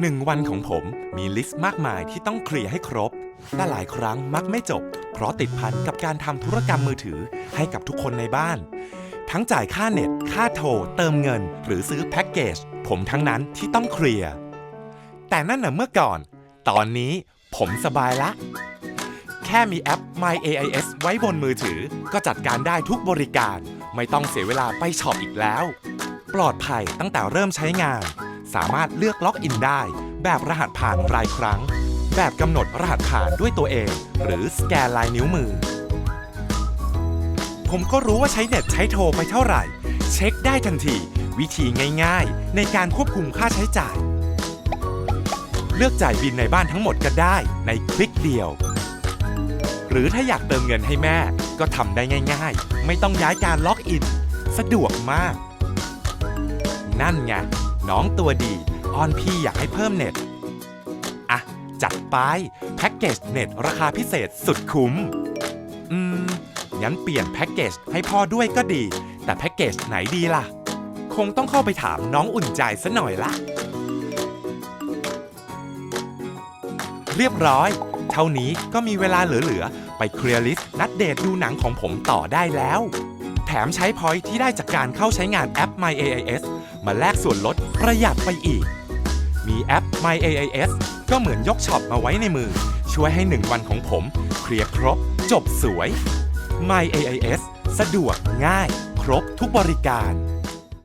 หนึ่งวันของผมมีลิสต์มากมายที่ต้องเคลียร์ให้ครบ แต่หลายครั้งมักไม่จบ เพราะติดพันกับการทำธุรกรรมมือถือให้กับทุกคนในบ้าน ทั้งจ่ายค่าเน็ต ค่าโทร เติมเงิน หรือซื้อแพ็กเกจ ผมทั้งนั้นที่ต้องเคลียร์ แต่นั่นน่ะเมื่อก่อน ตอนนี้ผมสบายละ แค่มีแอป My AIS ไว้บนมือถือ ก็จัดการได้ทุกบริการ ไม่ต้องเสียเวลาไปช็อปอีกแล้ว ปลอดภัยตั้งแต่เริ่มใช้งาน สามารถเลือกล็อกอินได้ แบบรหัสผ่านรายครั้ง แบบกำหนดรหัสผ่านด้วยตัวเอง หรือสแกนลายนิ้วมือ ผมก็รู้ว่าใช้เน็ตใช้โทรไปเท่าไหร่ เช็คได้ทันที วิธีง่ายๆ ในการควบคุมค่าใช้จ่าย เลือกจ่ายบินในบ้านทั้งหมดก็ได้ในคลิกเดียว หรือถ้าอยากเติมเงินให้แม่ก็ทำได้ง่าย ๆ ไม่ต้องย้ายการล็อกอิน สะดวกมาก นั่นไง น้องตัวดี ออนพี่อยากให้เพิ่มเน็ต อะ จัดไป แพ็กเกจเน็ตราคาพิเศษสุดคุ้ม อืม งั้นเปลี่ยนแพ็กเกจให้พ่อด้วยก็ดี แต่แพ็กเกจไหนดีล่ะ คงต้องเข้าไปถามน้องอุ่นใจซะหน่อยละ เรียบร้อย เท่านี้ก็มีเวลาเหลือ ๆ ไปเคลียร์ลิสต์นัดเดทดูหนังของผมต่อได้แล้ว แถมใช้พอยที่ได้จากการเข้าใช้งานแอป My AIS มาแลกส่วนลดประหยัดไปอีก มีแอป My AIS ก็เหมือนยกช็อปมาไว้ในมือ ช่วยให้หนึ่งวันของผมเคลียร์ครบ จบสวย My AIS สะดวกง่าย ครบทุกบริการ